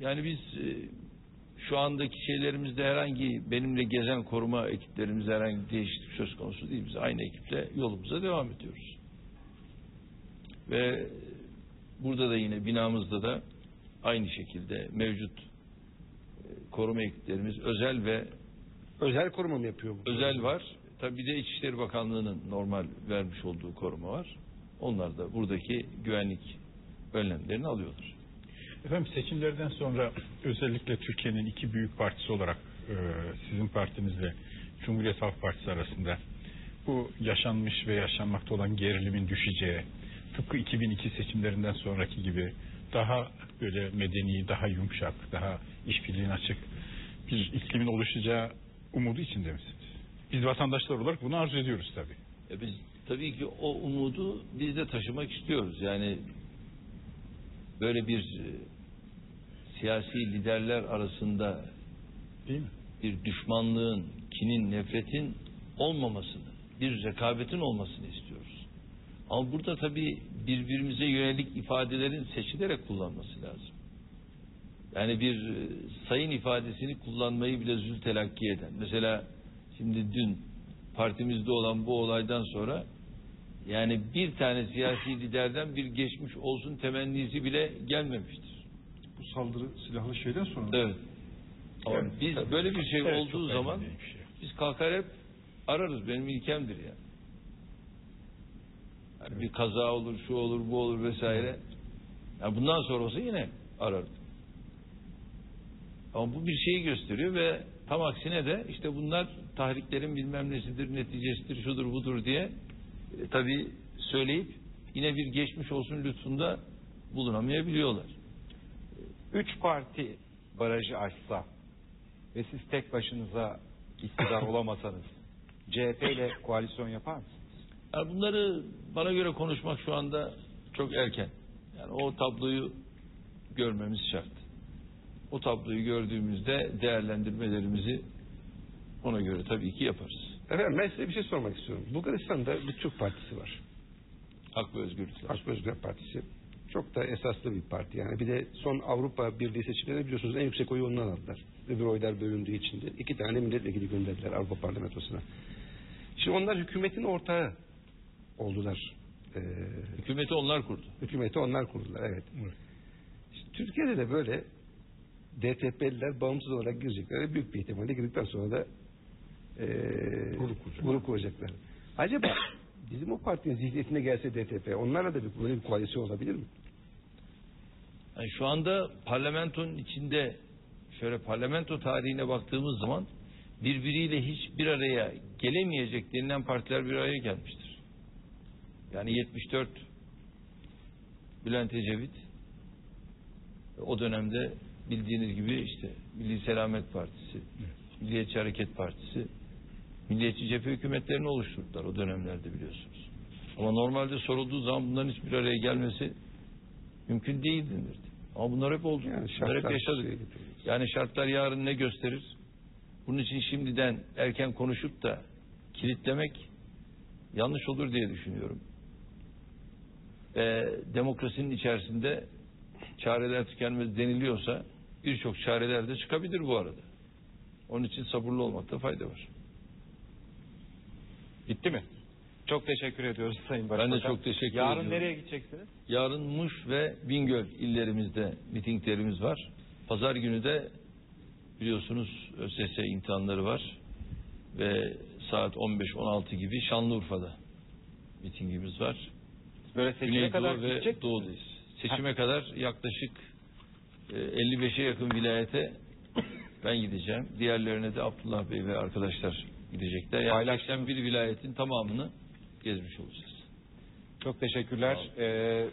Yani biz e, şu andaki şeylerimizde herhangi benimle gezen koruma ekiplerimizde herhangi değişiklik söz konusu değil. Biz aynı ekiple yolumuza devam ediyoruz. Ve burada da yine binamızda da aynı şekilde mevcut e, koruma ekiplerimiz özel ve Özel koruma mı yapıyor bu? özel var. Tabii bir de İçişleri Bakanlığı'nın normal vermiş olduğu koruma var. Onlar da buradaki güvenlik önlemlerini alıyorlar. Efendim seçimlerden sonra özellikle Türkiye'nin iki büyük partisi olarak e, sizin partinizle Cumhuriyet Halk Partisi arasında bu yaşanmış ve yaşanmakta olan gerilimin düşeceği, tıpkı 2002 seçimlerinden sonraki gibi daha böyle medeni, daha yumuşak, daha işbirliğine açık bir iklimin oluşacağı umudu içinde misiniz? Biz vatandaşlar olarak bunu arzu ediyoruz tabii. E biz tabii ki o umudu biz de taşımak istiyoruz. Yani böyle bir e, siyasi liderler arasında Değil mi? bir düşmanlığın, kinin, nefretin olmamasını, bir rekabetin olmasını istiyoruz. Ama burada tabii birbirimize yönelik ifadelerin seçilerek kullanması lazım. Yani bir e, sayın ifadesini kullanmayı bile zül telakki eden. Mesela şimdi dün partimizde olan bu olaydan sonra yani bir tane siyasi liderden bir geçmiş olsun temennisi bile gelmemiştir. Bu saldırı silahlı şeyden sonra mı? Evet. Ama Evet, biz tabii. böyle bir şey Evet, olduğu zaman şey. biz kalkar hep ararız. Benim ilkemdir yani. Yani bir kaza olur, şu olur, bu olur vesaire. Yani bundan sonra olsa yine arardım. Ama bu bir şeyi gösteriyor ve tam aksine de işte bunlar tahriklerin bilmem nesidir, neticesidir, şudur budur diye e, tabii söyleyip yine bir geçmiş olsun lütfunda bulunamayabiliyorlar. Üç parti barajı aşsa ve siz tek başınıza iktidar olamasanız CHP ile koalisyon yapar mısınız? Yani bunları bana göre konuşmak şu anda çok erken. Yani o tabloyu görmemiz şart. O tabloyu gördüğümüzde değerlendirmelerimizi ona göre tabii ki yaparız. Efendim ben size bir şey sormak istiyorum. Bulgaristan'da bir Türk partisi var. Hak ve özgürlükler. Halk Özgür Partisi. Çok da esaslı bir parti. Yani bir de son Avrupa Birliği seçimlerinde biliyorsunuz en yüksek oyu ondan aldılar. Öbür oylar bölündüğü için de. iki tane milletvekili gönderdiler Avrupa Parlamentosu'na. Şimdi onlar hükümetin ortağı oldular. Ee, Hükümeti onlar kurdu. hükümeti onlar kurdular evet. İşte Türkiye'de de böyle DTP'liler bağımsız olarak girecekler. Büyük bir ihtimalle girdikten sonra da kuracak. grup kuracaklar. Acaba bizim o partinin zihniyetine gelse DTP onlarla da bir, böyle bir koalisyon olabilir mi? Yani şu anda parlamentonun içinde şöyle parlamento tarihine baktığımız zaman birbiriyle hiç bir araya gelemeyecek denilen partiler bir araya gelmiştir. Yani 74 Bülent Ecevit o dönemde bildiğiniz gibi işte Milli Selamet Partisi, Milliyetçi Hareket Partisi, Milliyetçi Cephe hükümetlerini oluşturdular o dönemlerde biliyorsunuz. Ama normalde sorulduğu zaman bunların hiçbir araya gelmesi mümkün değil denirdi. Ama bunlar hep oldu. Yani bunlar hep yaşadık. şey. Yani şartlar yarın ne gösterir? Bunun için şimdiden erken konuşup da kilitlemek yanlış olur diye düşünüyorum. Ve demokrasinin içerisinde çareler tükenmez deniliyorsa birçok çareler de çıkabilir bu arada. Onun için sabırlı olmakta fayda var. Bitti mi? Çok teşekkür ediyoruz Sayın Ben Başbakan. de çok teşekkür Yarın ediyorum. nereye gideceksiniz? Yarın Muş ve Bingöl illerimizde mitinglerimiz var. Pazar günü de biliyorsunuz ÖSS imtihanları var. Ve saat 15-16 gibi Şanlıurfa'da mitingimiz var. Böyle seçime Güneydoğu kadar ve gidecek Doğu'dayız. Seçime kadar yaklaşık e, 55'e yakın vilayete ben gideceğim. Diğerlerine de Abdullah Bey ve arkadaşlar gidecekler. Yani 81 vilayetin tamamını gezmiş olacağız. Çok teşekkürler. Ee,